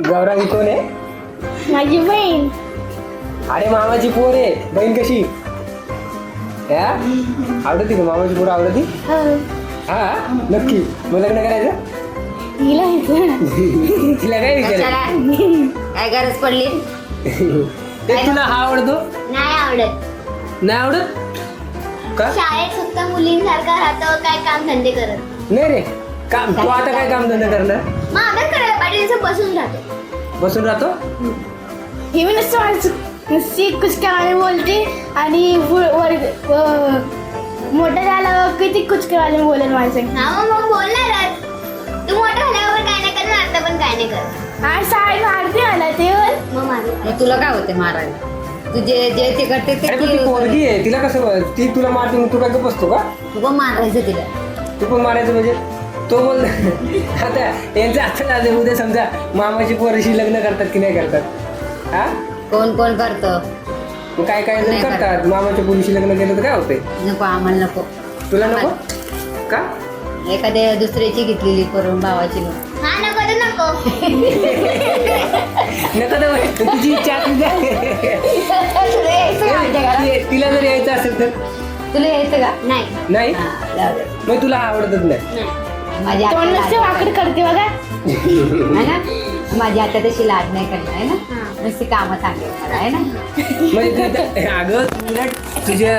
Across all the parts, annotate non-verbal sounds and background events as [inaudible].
गौरांगी कोण आहे? माझी बहीण. अरे मामाची पोर आहे. बहीण कशी? हा आवडती का मामाची पोर आवडती? हो. हा? नक्की. मग लग्न करायचं? हिला येतं. तिला काय विचारायचं काय गरज पडली? ते तुला हा आवडतो? नाही आवडत. नाही आवडत? का? शाळेत फक्त मुलींसारखा राहतो काय काम धंदे करत. नाही रे. काम तू आता काय काम धंदा करणार? मग बसून राहतो. बसून राहतो? ही मी नुसतं माझं नुसती कुचक्यावाने बोलते आणि वर- मोठं झाल्यावर किती कुचक्यावाने बोलेल संग. हा मग मग बोलणारच तू मोठं झाल्यावर काय नाही करणार आता पण काय नाही करत ते वर. मग माझं मग तुला काय होते मारायला? तू जे जे ते करते ते अरे पण ती. पोरगी आहे तिला कसं ती तुला मारते मग तू काय गप्प बसतो का? तू पण मारायचं तिला. तू पण मारायचं म्हणजे? तो बोल आता यांचं आता झालं उद्या समजा मामाची पोरीशी लग्न करतात की नाही करतात? हा? कोण कोण करतं? मग काय काय जण नाही करत. करतात मामाच्या पोरीशी लग्न केलं तर काय होतंय? नको आम्हाला नको. तुला नको? का? एखाद्या दुसऱ्याची घेतलेली करून भावाची नको हा नको तर नको. नको तर बाई, तुझी इच्छा. ती- तिला जर यायचं असेल तर? तुला यायचं का? नाही. नाही? हा, जाऊ दे. मग तुला आवडतच नाही. नाही. माझी तोंड आता नुसते लाज वाकड करते बघा. आहे ना? माझी आता तशी लाज नाही करणार आहे ना? हा. नुसती कामं सांगेल मला आहे ना? म्हणजे तू- अगं उलट तुझ्या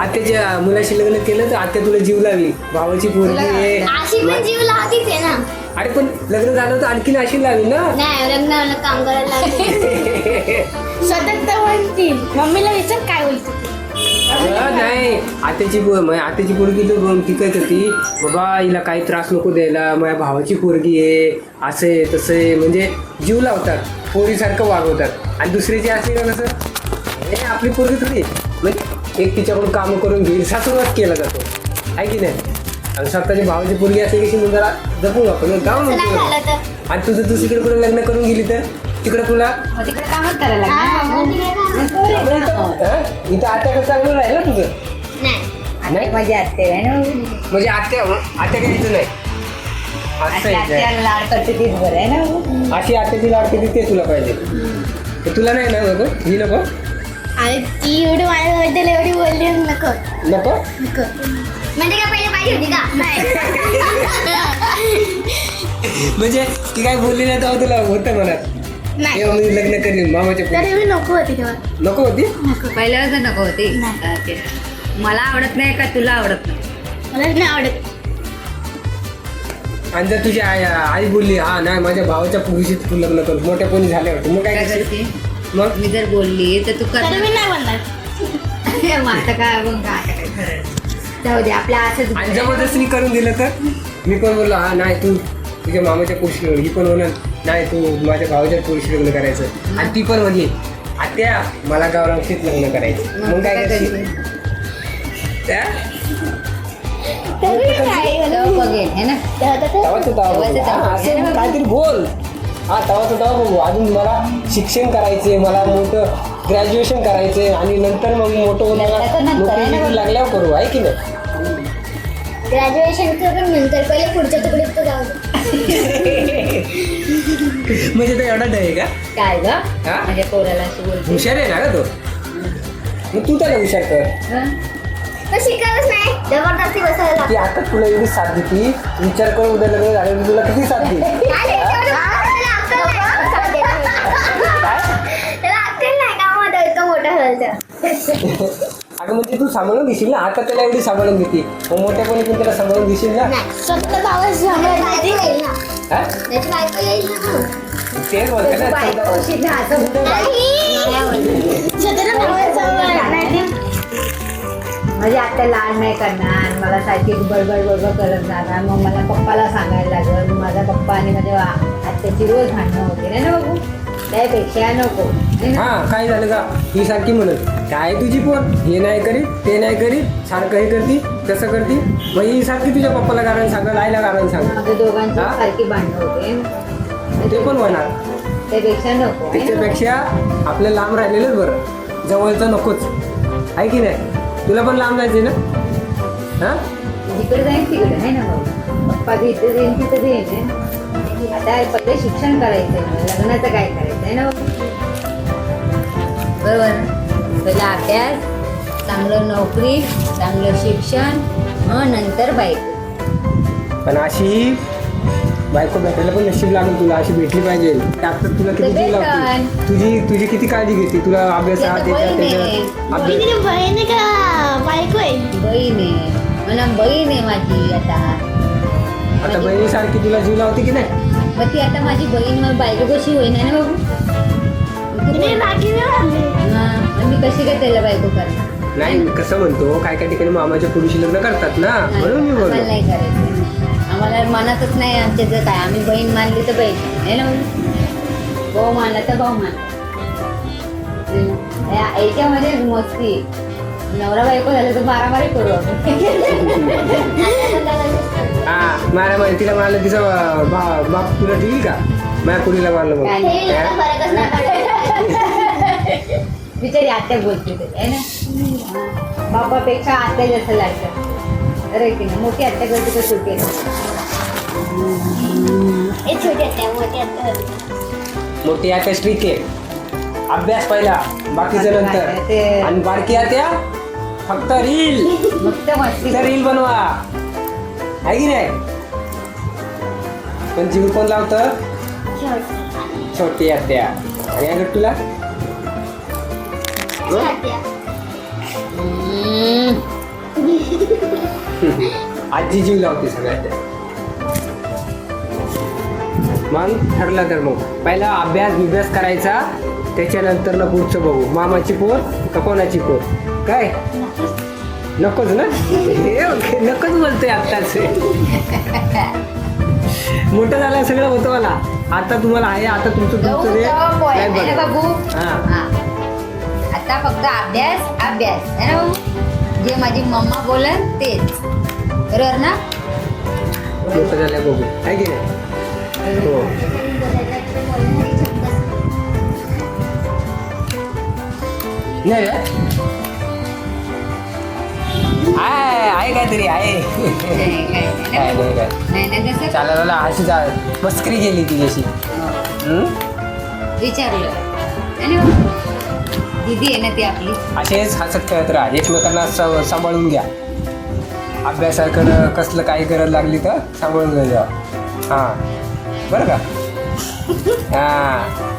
आत्याच्या मुलाशी लग्न केलं तर आत्या तुला जीव लावी भावाची पोरगी आहे. अशी पण जीव लावतीच आहे ना. अरे पण लग्न झालं तर आणखीन अशी लावी ना? नाही लग्न काम करायला लागते सतत तर म्हणतील मम्मीला विचार काय बोलते नाही आत्याची म्हणजे आत्याची पोरगी तर ती काय करती बाबा हिला काही त्रास नको द्यायला माझ्या भावाची पोरगी आहे असे तसे म्हणजे जीव लावतात पोरीसारखं वागवतात. आणि दुसऱ्याची असे का कसं हे आपली पोरगी थोडी म्हणजे एक तिच्याकडून काम करून घेईल सासूरवास केला जातो. आहे की नाही? आणि स्वतःच्या भावाची पोरगी कशी मग जरा जपून आपण गाव म्हणतो आणि तुझं दुसरीकडे कुठे लग्न करून गेली तर? तिकडे तुला? तिकडे कामच करायला हा, लागणार. हं? इथं आत्याकडे चांगलं राहील ना तुझं? नाही. नाही? माझी आत्या आहे ना. म्हणजे आत्या आत्या घ्यायचं नाही? असं अशी आहे आत्या काय? लाड करते तीच बरं आहे ना. अशी आत्याची लाड किती ते तुला पाहिजे. तुला नाही ना नको ही नको? अरे ती एवढी माझ्याबद्दल एवढी बोलली नको. नको? नको. म्हणजे काय पहिले पाहिजे होती का? [laughs] म्हणजे ती काय बोलली नाही तेव्हा तुला होतं मनात नाही. तेव्हा मी लग्न करीन मामाच्या तरी पोरी मी नको होती तेव्हा. नको होती? पहिल्यावर नको होती? नाही. ओके. मला आवडत नाही का तुला आवडत नाही? मला नाही आवडत. आणि जर तुझी आई आई बोलली हा नाही माझ्या भावाच्या पोरीशी तू लग्न कर. मोठ्या कोणी झाल्यावर मग काय काय करशील? करते मग? मी जर बोलली तर तू तरी मी कर नाही बोलणार. [laughs] मग आता काय मग काय खरं. जाऊ दे आपल्या असंच आणि जबरदस्ती करून दिलं तर? मी पण बोललो हा नाही तू तुझ्या मामाच्या पोशी ही पण होणार नाही तू माझ्या भावाच्या पोशी लग्न करायचं. आणि ती पण म्हणली आत्या मला गावरांशीच लग्न करायचं. मग काय करशील? त्या? बघेल है ते- तवा बघू. तवा. बोल. बघू अजून मला शिक्षण करायचे मला मोठं ग्रॅज्युएशन करायचे आणि नंतर मग मोठं. लागल्यावर करू आहे की नाही? ग्रॅज्युएशन करून नंतर पहिले पुढच्या तुकडीत तर जाऊ. म्हणजे तो एवढा आहे का? काय ग? हा? माझ्या पोराला अशी बोलते हुशार आहे ना का तो? मग तू त्याला हुशार कर? तर शिकायलाच नाही. जबरदस्ती बसायला ती आता तुला एवढी साथ देती? विचार कर उद्या लग्न झालं की तुला किती साथ देईल? लागते त्याला अक्कल नाही. त्याला अक्कल नाही का? मग तो इतका मोठा झाला तर. [laughs] अगं म्हणजे तू सांभाळून घेशील ना? आता त्याला एवढी सांभाळून घेते. मग मोठ्या कोणी पण त्याला सांभाळून घेशील ना? स्वतः ना. हा? त्याची बायको येईल ना तेच बोलते ना बायको समजा- अशी ना असं बोलते. नाही. स्वतःला ती. करणार मला सारखी बडबड बडबड करत जाणार. मग मला पप्पाला सांगायला लागल. मग माझा पप्पा आणि माझ्या आ- आत्याची रोज भांडणं होते. ना बघू त्यापेक्षा नको. है ना? हा काय झालं का ही सारखी म्हणत. काय तुझी पोर? हे नाही करीत ते नाही करीत सारखं हे करती कसं करती. मग ही सारखी तुझ्या पप्पाला कारण सांगत आईला कारण सांग माझ्या दोघांची हा? सारखी भांडणं होते. ते पण होणार. त्यापेक्षा नको ना? त्याच्यापेक्षा आपलं लांब राहिलेलंच बरं. जवळचं नकोच. आहे की नाही? तुला पण लांब जायचे ना? हा? जिकडे जाईन तिकडे आहे ना पप्पा बी इथे जाईन तिथे जाईन है? आता पहिले शिक्षण करायचंय मला लग्नाचं काय करायचंय ना बरोबर. ना? पहिला अभ्यास चांगलं नोकरी चांगलं शिक्षण मग नंतर बाईक पण अशी बायको भेटायला पण नशीब लागेल तुला अशी भेटली पाहिजे. त्यात तुला किती जीव लागतो तुझी तुझी किती काळजी घेते? तुला अभ्यास बहीण आहे. का बायको आहे? बहीण आहे. मला बहीण आहे माझी आता. आता बहिणीसारखी तुला जीव लावते की नाही? मग ती आता माझी बहीण मग बायको कशी होईना ना बाबू? मी कशी काय त्याला बायको करणार? नाही मी कसं म्हणतो काय काय ठिकाणी मामाच्या पुरुषी लग्न करतात ना नाही, म्हणून मी आम्हाला नाही करायचं. आम्हाला मनातच नाही आमच्या जर काय आम्ही बहीण मानली तर बहीण. आहे ना? भाऊ मानला तर भाऊ मान या- याच्यामध्ये मस्ती. आहे. नवरा बायको झालं तर मारामारी करू आपण. हा मारा मारी तिला मारलं तिचा बा- बाप तुला देईल का? माझ्या पुरीला मारलं मग काय हे नाही. एवढा फरकच नाही पडत. बिचारी आत्या बोलते ते आहे ना. बापापेक्षा आत्या जास्त लागतात अरे की नाही मोठी आत्या करते का छोटी आत्या? हे छोटे मोठे आहेत मोठी आता स्ट्रिक आहे अभ्यास पहिला बाकीचं ते- नंतर. आणि बारकी आत्या फक्त रील. मस्त मस्ती. फक्त रील बनवा. आहे की नाही? पण जीव कोण लावतं? छोटी आत्या. आणि या तुला. आजी जीव लावते सगळ्यात. मग ठरलं तर मग. पहिला अभ्यास बिभ्यास करायचा त्याच्यानंतर ना पुढचं बघू. मामाची पोर का कोणाची पोर? काय? नकोच ना? नकोच बोलतोय आत्ताच. मोठं झालं सगळं होतं मला. आता तुम्हाला आहे आता तुमचं तुमचं. बाबू हा. हा. आता फक्त अभ्यास अभ्यास आहे ना जे माझी मम्मा बोलन तेच बरोबर ना नाही हो? आहे काहीतरी आहे नाही, चालेल चालेल अशी मस्करी गेली हो. हम्म? विचारलं? दीदी आहे ना ती आपली. असेच हसत खेळत राहा. एकमेकांना सांभाळून घ्या. अभ्यासाकडं कसलं काही गरज लागली तर सांभाळून घ्या. हां. बरं का? हां.